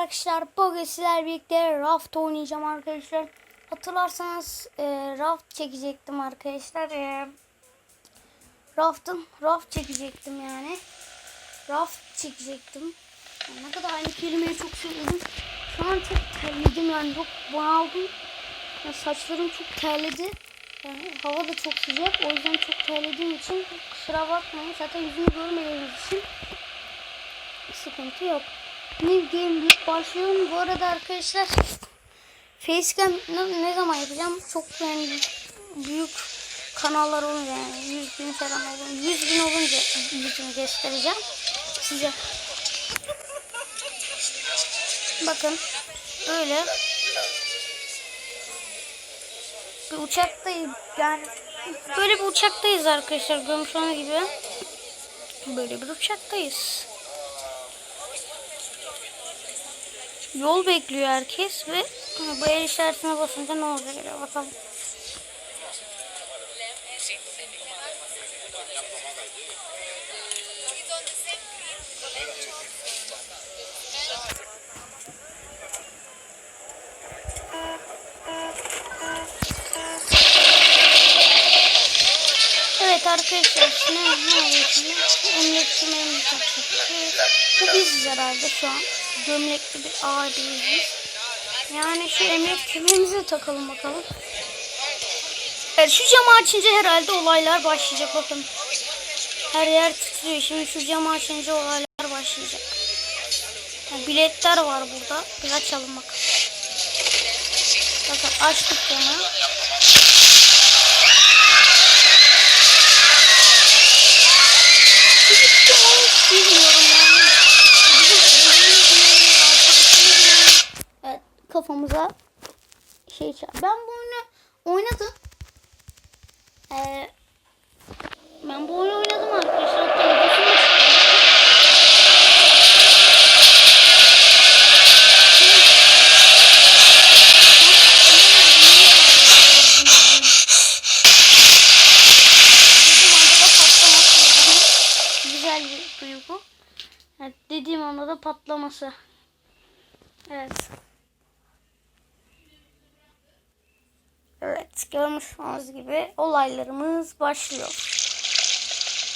arkadaşlar. Bugün sizlerle birlikte raft oynayacağım arkadaşlar. Hatırlarsanız e, raft çekecektim arkadaşlar. E, raftın raft çekecektim yani. Raft çekecektim. Yani ne kadar aynı kelimeyi çok sevdim. Şu an çok terledim yani çok bunaldım. Yani saçlarım çok terledi. Yani hava da çok sıcak. O yüzden çok terlediğim için kusura bakmayın. Zaten yüzümü görmediğiniz için sıkıntı yok. New Game Week başlıyorum. Bu arada arkadaşlar Facecam ne, ne zaman yapacağım? Çok yani büyük kanallar olunca yani 100 bin falan olunca 100 bin olunca yüzümü göstereceğim size. Bakın böyle bir uçaktayız yani böyle bir uçaktayız arkadaşlar görmüş gibi böyle bir uçaktayız. Yol bekliyor herkes ve bu el işaretine basınca ne olacak bakalım. Arkadaşlar şimdi? Emniyet kemerimizi taktık. Bu biziz herhalde şu an. Gömlekli bir abiyiz biz. Yani şu emniyet kemerimizi de takalım bakalım. Evet şu camı açınca herhalde olaylar başlayacak bakın. Her yer titriyor. Şimdi şu camı açınca olaylar başlayacak. Yani biletler var burada. Bir açalım bakalım. Bakın açtık camı. Bilmiyorum yani. Bizim evimiz mi, arkadaşımız mı? Evet, kafamıza şey. Ben bu oyunu oynadım. Ee, ben bu oyunu oynadım arkadaşlar. Güzel duygu. Dediğim anda da patlaması. Evet. Evet, görmüş olduğunuz gibi olaylarımız başlıyor.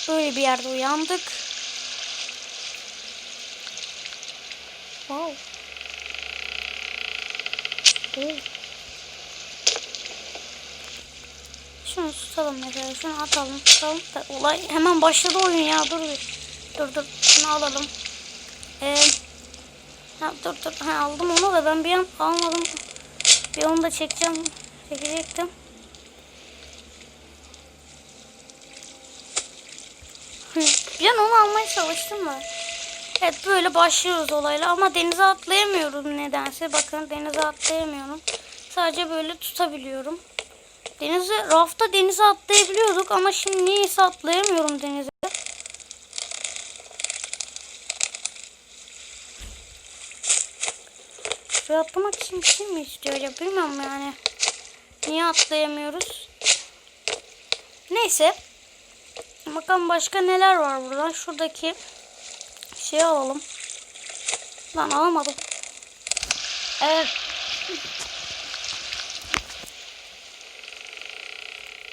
Böyle bir yerde uyandık. Wow. Oh. Şunu tutalım mesela. Şunu atalım tutalım. Da olay hemen başladı oyun ya. Dur bir. Dur dur. Şunu alalım. Ee, ha, dur dur. Ha, aldım onu da ben bir an almadım. Bir onu da çekeceğim. Çekecektim. Hı, bir an onu almaya çalıştım da. Evet böyle başlıyoruz olayla ama denize atlayamıyorum nedense. Bakın denize atlayamıyorum. Sadece böyle tutabiliyorum. Denize, rafta denize atlayabiliyorduk ama şimdi niyeyse atlayamıyorum denize. Şuraya atlamak için bir şey mi istiyor acaba bilmiyorum yani. Niye atlayamıyoruz? Neyse. Bakalım başka neler var burada. Şuradaki şeyi alalım. Lan alamadım. Evet.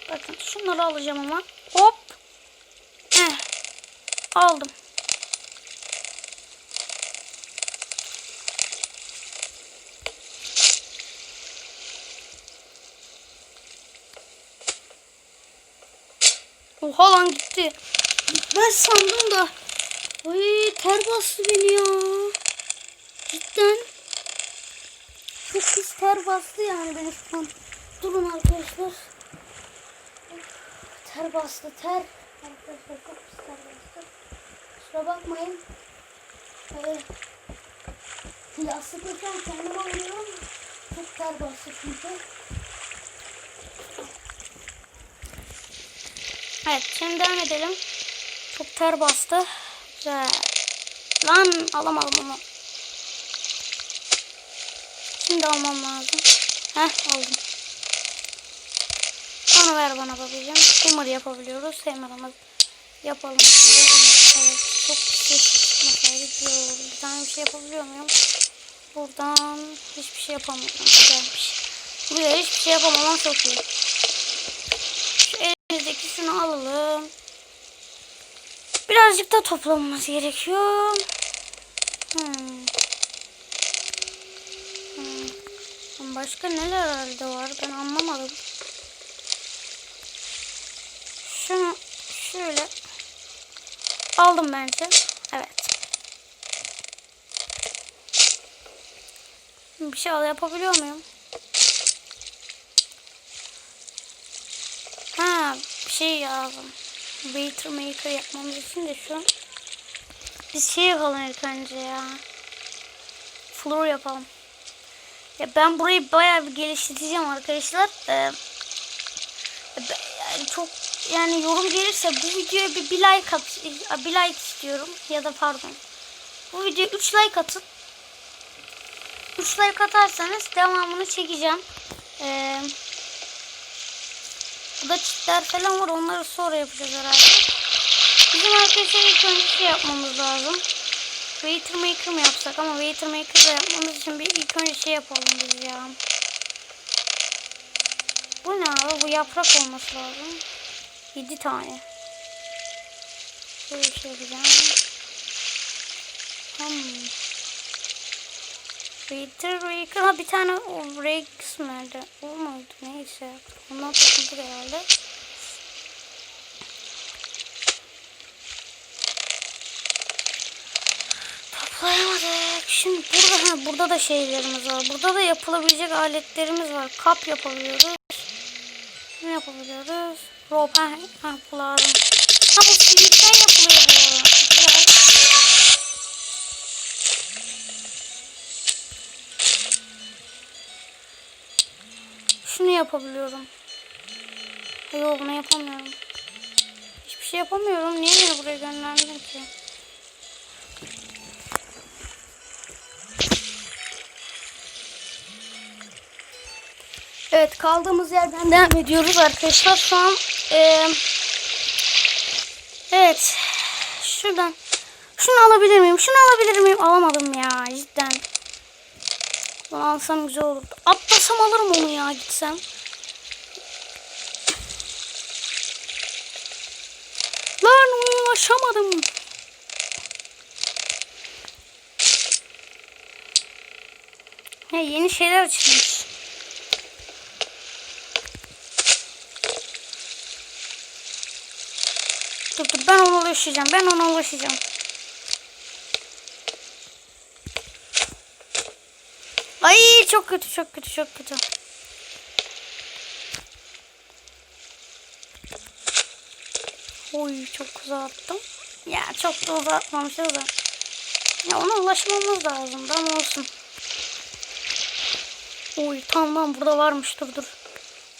Bakın şunları alacağım ama. Hop. Eh. Aldım. Oha lan gitti. Ben sandım da. Ay ter bastı beni ya. Cidden. Çok pis ter bastı yani beni şu an. Durun arkadaşlar. Ter bastı ter. Arkadaşlar çok pis ter bastı. Kusura bakmayın. Ee, yastıkla şu an kendime alıyorum. Çok ter bastı çünkü. Evet şimdi devam edelim. Çok ter bastı. Güzel. Lan alamadım onu. Şimdi almam lazım. Heh aldım. Onu ver bana babacığım. Hammer yapabiliyoruz. Hammer'ımız yapalım. Evet çok ses çıkmasaydı güzel. Bir tane bir şey yapabiliyor muyum? Buradan hiçbir şey yapamıyorum. Güzelmiş. Buraya hiçbir şey yapamam ama çok iyi. Şunu alalım. Birazcık da toplamamız gerekiyor. Hmm. Hmm. Başka neler halde var ben anlamadım. Şunu şöyle aldım bence. Evet. Bir şey al yapabiliyor muyum? Ha bir şey lazım. Waiter maker yapmamız için de şu. Biz şey yapalım ilk önce ya. Floor yapalım. Ya ben burayı bayağı bir geliştireceğim arkadaşlar. Ee, yani çok yani yorum gelirse bu videoya bir, bir like at bir like istiyorum ya da pardon. Bu videoya 3 like atın. 3 like atarsanız devamını çekeceğim. Ee, burada çitler falan var. Onları sonra yapacağız herhalde. Bizim arkadaşlar ilk önce şey yapmamız lazım. Waiter Maker mı yapsak ama Waiter Maker da yapmamız için bir ilk önce şey yapalım biz ya. Bu ne abi? Bu yaprak olması lazım. 7 tane. Böyle şey yapacağım. Hmm. Waiter Maker. Ha bir tane o Rex nerede? Olmadı neyse. Ondan takıldı herhalde. Toplayamadık. Şimdi burada ha, burada da şeylerimiz var. Burada da yapılabilecek aletlerimiz var. Kap yapabiliyoruz. Ne yapabiliyoruz? Rope ha, ha lazım. Ha bu Şunu yapabiliyorum. Yok bunu yapamıyorum. Hiçbir şey yapamıyorum. Niye beni buraya gönderdin ki? Evet kaldığımız yerden devam ediyoruz arkadaşlar. Şu an eee, evet şuradan şunu alabilir miyim? Şunu alabilir miyim? Alamadım ya cidden. Bunu alsam güzel olurdu. Atlasam alırım onu ya gitsem. Lan ulaşamadım. He, yeni şeyler açılmış. Dur dur ben ona ulaşacağım. Ben ona ulaşacağım. Ay çok kötü çok kötü çok kötü. Oy çok uzattım. Ya çok da uzatmamışız da. Ya ona ulaşmamız lazım. Ama olsun. Oy tamam burada varmış dur dur.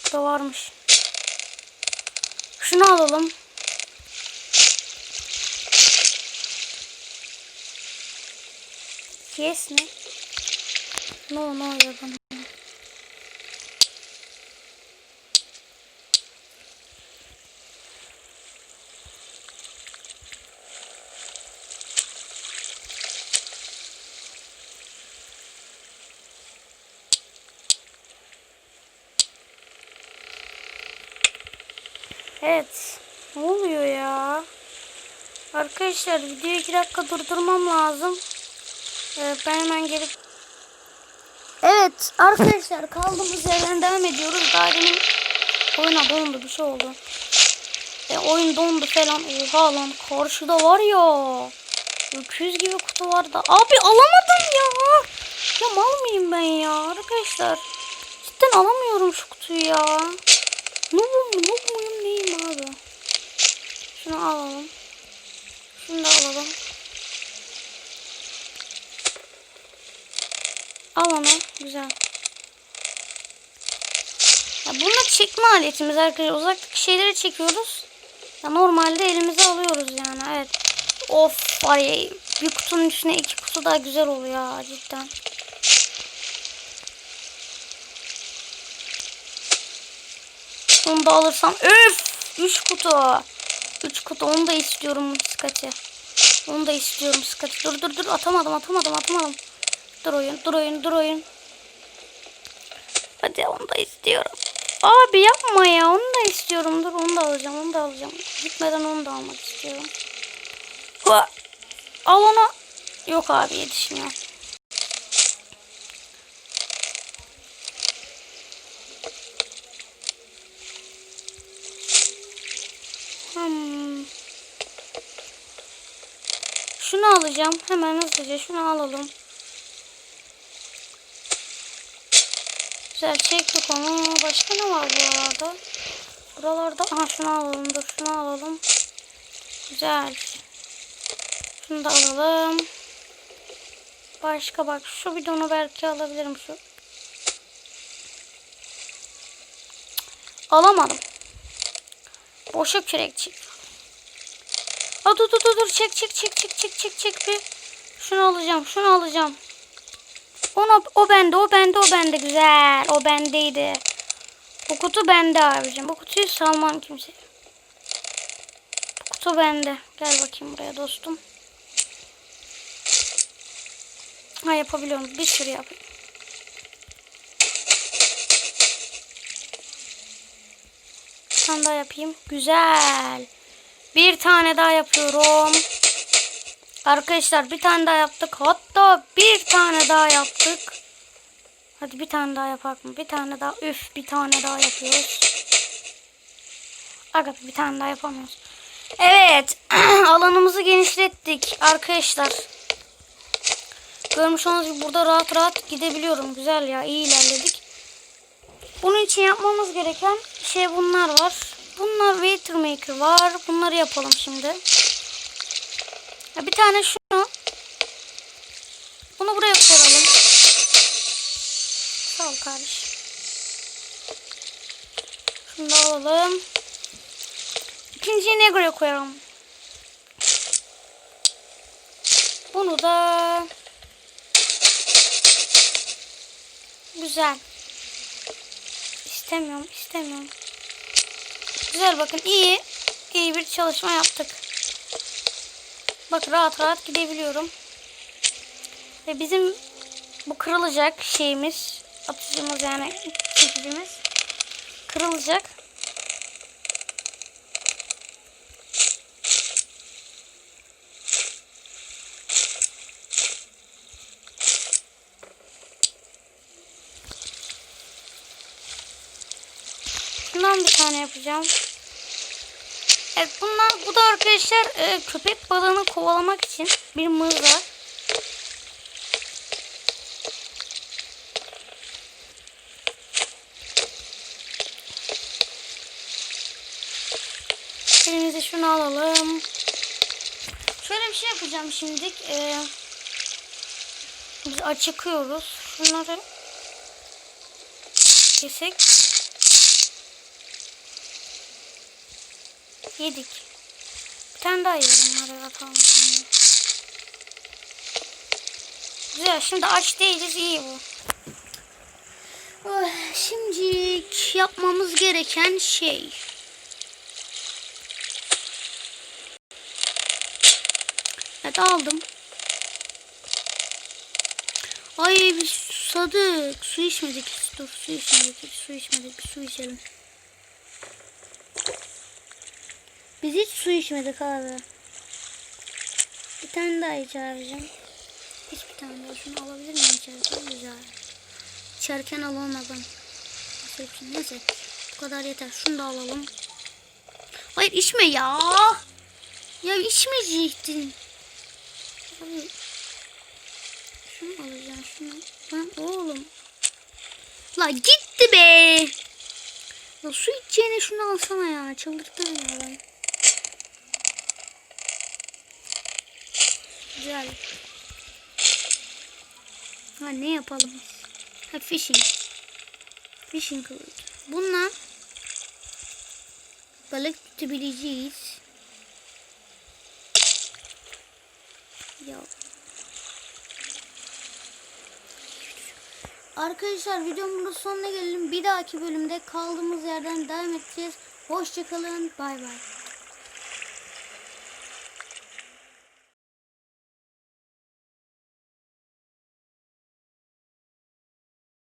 Burada varmış. Şunu alalım. Yes ne? No no bana. Evet. Ne oluyor ya? Arkadaşlar videoyu 2 dakika durdurmam lazım. Ee, ben hemen gelip Evet arkadaşlar kaldığımız yerden devam ediyoruz. Daha demin oyuna dondu bir şey oldu. E, oyun dondu falan. Oha lan karşıda var ya. Öküz gibi kutu vardı. Abi alamadım ya. Ya mal mıyım ben ya arkadaşlar. Cidden alamıyorum şu kutuyu ya. Noobum mu noob muyum neyim abi. Şunu alalım. Şunu da alalım. Al onu. Güzel. Ya bunlar çekme aletimiz arkadaşlar. Uzaktaki şeyleri çekiyoruz. Ya normalde elimize alıyoruz yani. Evet. Of var. Bir kutunun üstüne iki kutu daha güzel oluyor cidden. Onu da alırsam. Öf! Üç kutu. Üç kutu. Onu da istiyorum Skati. Onu da istiyorum Skati. Dur dur dur. Atamadım atamadım atamadım. Dur oyun, dur oyun, dur oyun. Hadi onu da istiyorum. Abi yapma ya. Onu da istiyorum. Dur onu da alacağım. Onu da alacağım. Gitmeden onu da almak istiyorum. Ha. Al onu. Yok abi yetişmiyor. Hmm. Şunu alacağım. Hemen hızlıca şunu alalım. Güzel çektik onu. Başka ne var buralarda? Buralarda. Aha şunu alalım. Dur şunu alalım. Güzel. Şunu da alalım. Başka bak şu bidonu belki alabilirim şu. Alamadım. Boşa kürek çek. Aa, dur dur dur dur çek çek çek çek çek çek çek bir. Şunu alacağım şunu alacağım. Onu, o bende o bende o bende güzel. O bendeydi. Bu kutu bende abicim. Bu kutuyu salmam kimse. Bu kutu bende. Gel bakayım buraya dostum. Ha yapabiliyorum. Bir sürü yapayım. Bir tane daha yapayım. Güzel. Bir tane daha yapıyorum. Arkadaşlar bir tane daha yaptık. Hatta bir tane daha yaptık. Hadi bir tane daha yapak mı? Bir tane daha. Üf bir tane daha yapıyoruz. Aga bir tane daha yapamıyoruz. Evet. alanımızı genişlettik arkadaşlar. Görmüş olduğunuz gibi burada rahat rahat gidebiliyorum. Güzel ya iyi ilerledik. Bunun için yapmamız gereken şey bunlar var. Bunlar waiter maker var. Bunları yapalım şimdi. Ya bir tane şunu. Bunu buraya koyalım. Sağ ol kardeşim. Şunu da alalım. İkinciyi ne buraya koyalım? Bunu da güzel. İstemiyorum, istemiyorum. Güzel bakın iyi. iyi bir çalışma yaptık. Bak rahat rahat gidebiliyorum. Ve bizim bu kırılacak şeyimiz, atıcımız yani çekicimiz kırılacak. Bundan bir tane yapacağım. Evet bunlar bu da arkadaşlar e, köpek balığını kovalamak için bir mızrak. Elimize şunu alalım. Şöyle bir şey yapacağım şimdilik. Ee, biz açıkıyoruz. Şunları kesek. Yedik. Bir tane daha atalım. şimdi. Güzel. Şimdi aç değiliz. iyi bu. Oh, Şimdi yapmamız gereken şey. Evet aldım. Ay biz susadık. Su içmedik. Dur su içmedik. Su içmedik. Bir su içelim. Biz hiç su içmedik abi. Bir tane daha iç abicim. Hiç bir tane daha şunu alabilir miyim içerken? Güzel. İçerken alamadım. Neyse. Bu kadar yeter. Şunu da alalım. Hayır içme ya. Ya içmeyecektin. Abi. Şunu alacağım şunu. Lan oğlum. La gitti be. Ya su içeceğine şunu alsana ya. Çıldırttı beni adam. Güzel. Ha ne yapalım? Ha fishing. Fishing kılıç. Bununla balık tutabileceğiz. Ya. Arkadaşlar videomun da sonuna gelelim. Bir dahaki bölümde kaldığımız yerden devam edeceğiz. Hoşçakalın. Bay bay.